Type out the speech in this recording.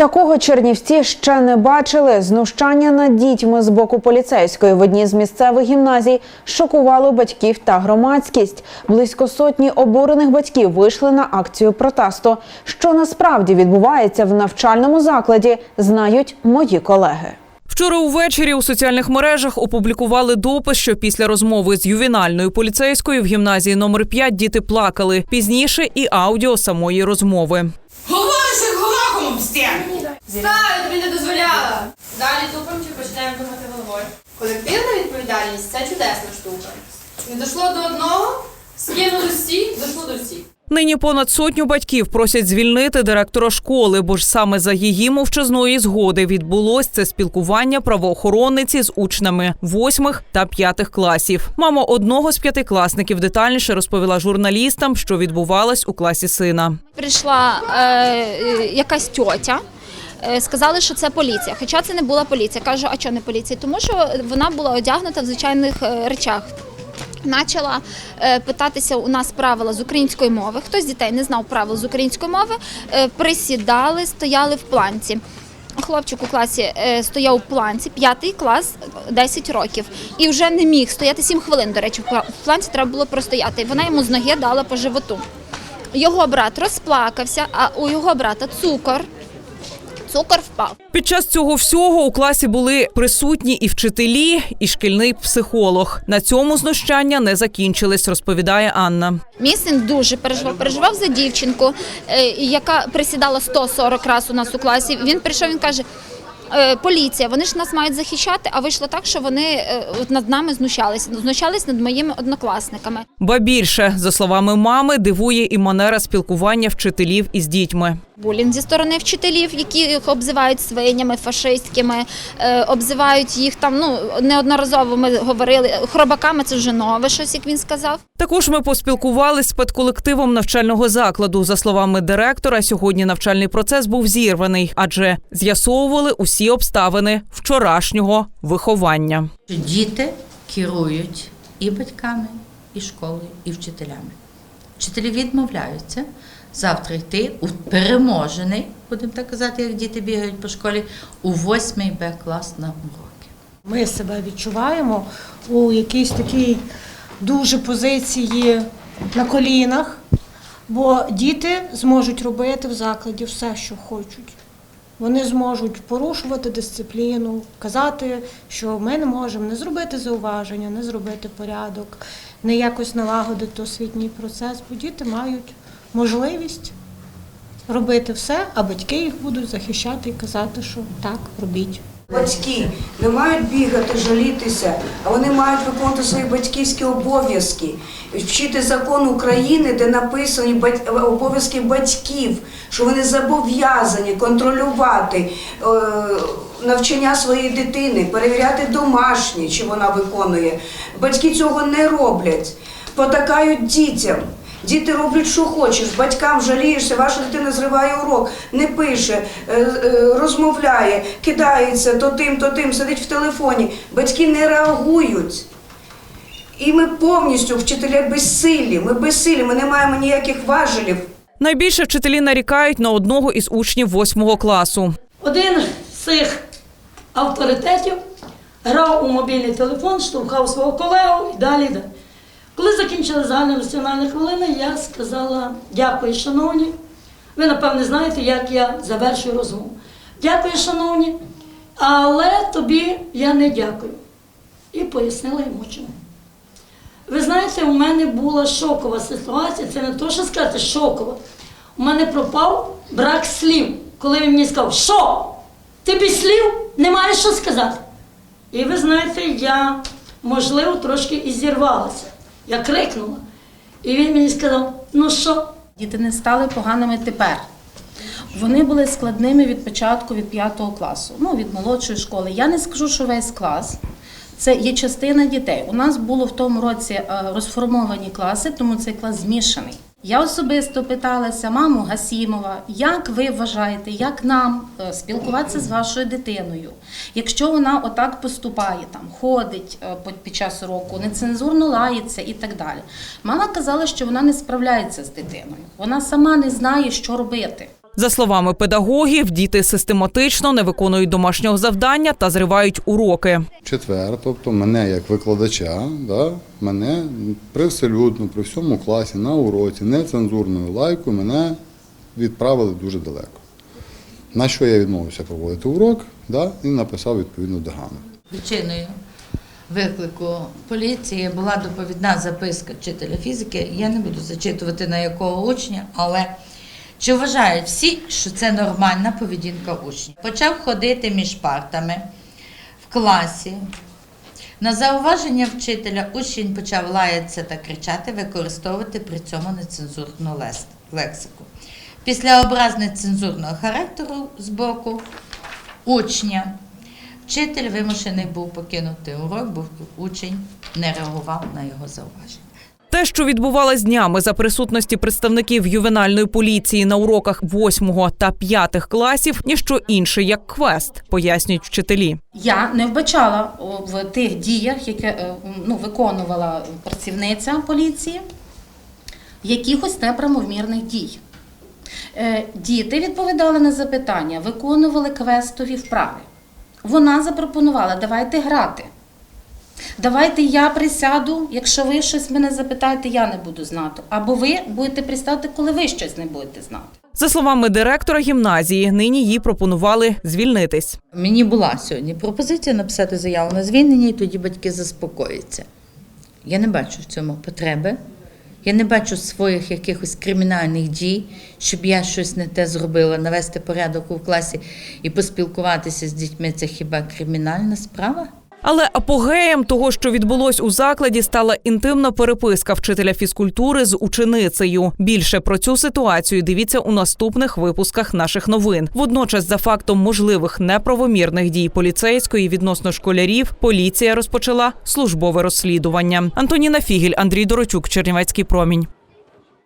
Такого чернівці ще не бачили. Знущання над дітьми з боку поліцейської в одній з місцевих гімназій шокувало батьків та громадськість. Близько сотні обурених батьків вийшли на акцію протесту. Що насправді відбувається в навчальному закладі, знають мої колеги. Вчора увечері у соціальних мережах опублікували допис, що після розмови з ювенальною поліцейською в гімназії номер 5 діти плакали. Пізніше і аудіо самої розмови. Горохом стіну. Стара тобі не дозволяла. Далі тупим чи починаємо думати головою. Колективна відповідальність це чудесна штука. Не дійшло до одного, скинули всі, дійшло до всіх. Нині понад сотню батьків просять звільнити директора школи, бо ж саме за її мовчазної згоди відбулось це спілкування правоохоронниці з учнями восьмих та п'ятих класів. Мама одного з п'ятикласників детальніше розповіла журналістам, що відбувалось у класі сина. прийшла е, е, якась тьотя. е, Сказали, що це поліція, хоча це не була поліція. Кажу, а чого не поліція? Тому що вона була одягнута в звичайних е, речах. Почала е, питатися у нас правила з української мови. Хтось з дітей не знав правил з української мови, е, присідали, стояли в планці. Хлопчик у класі е, стояв у планці, п'ятий клас, 10 років, і вже не міг стояти 7 хвилин. До речі, в планці треба було простояти. Вона йому з ноги дала по животу. Його брат розплакався, а у його брата цукор. Цукор впав. Під час цього всього у класі були присутні і вчителі, і шкільний психолог. На цьому знущання не закінчились, розповідає Анна. Мій син дуже переживав. Переживав за дівчинку, е, яка присідала 140 разів у нас у класі. Він прийшов, він каже. «Е, Поліція, вони ж нас мають захищати, а вийшло так, що вони е, над нами знущалися, знущались над моїми однокласниками. Ба більше, за словами мами, дивує і манера спілкування вчителів із дітьми. Булінг зі сторони вчителів, які їх обзивають свинями, фашистськими, е, обзивають їх там. Ну неодноразово ми говорили хробаками. Це вже нове щось, як він сказав. Також ми поспілкувалися з педколективом навчального закладу. За словами директора, сьогодні навчальний процес був зірваний, адже з'ясовували усі обставини вчорашнього виховання. діти керують і батьками, і школою, і вчителями. Вчителі відмовляються завтра йти у переможений, будемо так казати, як діти бігають по школі, у 8 Б клас на уроки. Ми себе відчуваємо у якійсь такій дуже позиції на колінах, бо діти зможуть робити в закладі все, що хочуть. Вони зможуть порушувати дисципліну, казати, що ми не можемо не зробити зауваження, не зробити порядок, не якось налагодити освітній процес, бо діти мають можливість робити все, а батьки їх будуть захищати і казати, що так, робіть. Батьки не мають бігати, жалітися, а вони мають виконувати свої батьківські обов'язки, вчити закон України, де написані обов'язки батьків, що вони зобов'язані контролювати е, навчання своєї дитини, перевіряти домашнє, чи вона виконує. Батьки цього не роблять, потакають дітям. Діти роблять, що хочеш, батькам жалієшся, ваша дитина зриває урок, не пише, е, е, розмовляє, кидається то тим, то тим, сидить в телефоні. Батьки не реагують. І ми повністю вчителі безсилі. Ми безсилі, ми не маємо ніяких важелів. Найбільше вчителі нарікають на одного із учнів восьмого класу. Один з цих авторитетів грав у мобільний телефон, штовхав свого колегу і далі. Коли закінчили загальнонаціональні хвилини, я сказала дякую, шановні. Ви, напевне, знаєте, як я завершую розмову. Дякую, шановні, але тобі я не дякую. І пояснила йому чому. Ви знаєте, у мене була шокова ситуація, це не то, що сказати, шокова. У мене пропав брак слів, коли він мені сказав, що ти без слів не маєш що сказати. І ви знаєте, я, можливо, трошки і зірвалася. Я крикнула. І він мені сказав, ну що? Діти не стали поганими тепер. Вони були складними від початку, від 5 класу, ну від молодшої школи. Я не скажу, що весь клас. Це є частина дітей. У нас було в тому році е, розформовані класи, тому цей клас змішаний. Я особисто питалася маму Гасімова, як ви вважаєте, як нам е, спілкуватися з вашою дитиною, якщо вона отак поступає, там ходить е, під час уроку, нецензурно лається і так далі. Мама казала, що вона не справляється з дитиною, вона сама не знає, що робити. За словами педагогів, діти систематично не виконують домашнього завдання та зривають уроки. четвер, тобто мене як викладача, да, мене привселюдно при всьому класі на уроці нецензурною лайкою мене відправили дуже далеко. На що я відмовився проводити урок да, і написав відповідну догану. Причиною виклику поліції була доповідна записка вчителя фізики. Я не буду зачитувати на якого учня, але чи вважають всі, що це нормальна поведінка учня? Почав ходити між партами в класі. На зауваження вчителя учень почав лаятися та кричати, використовувати при цьому нецензурну лексику. Після образ нецензурного характеру з боку учня Вчитель вимушений був покинути урок, бо учень не реагував на його зауваження. Те, що відбувалось днями за присутності представників ювенальної поліції на уроках 8 та 5 класів, ніщо інше як квест, пояснюють вчителі. Я не вбачала в тих діях, які е, ну, виконувала працівниця поліції, якихось неправомірних дій. Е, Діти відповідали на запитання, виконували квестові вправи. Вона запропонувала, давайте грати. Давайте я присяду, якщо ви щось мене запитаєте, я не буду знати. Або ви будете присядати, коли ви щось не будете знати. За словами директора гімназії, нині їй пропонували звільнитись. Мені була сьогодні пропозиція написати заяву на звільнення, і тоді батьки заспокояться. Я не бачу в цьому потреби. Я не бачу своїх якихось кримінальних дій, щоб я щось не те зробила, навести порядок у класі і поспілкуватися з дітьми. Це хіба кримінальна справа? Але апогеєм того, що відбулось у закладі, стала інтимна переписка вчителя фізкультури з ученицею. Більше про цю ситуацію дивіться у наступних випусках наших новин. Водночас, за фактом можливих неправомірних дій поліцейської відносно школярів, поліція розпочала службове розслідування. Антоніна Фігель, Андрій Дорочук, Чернівецький промінь.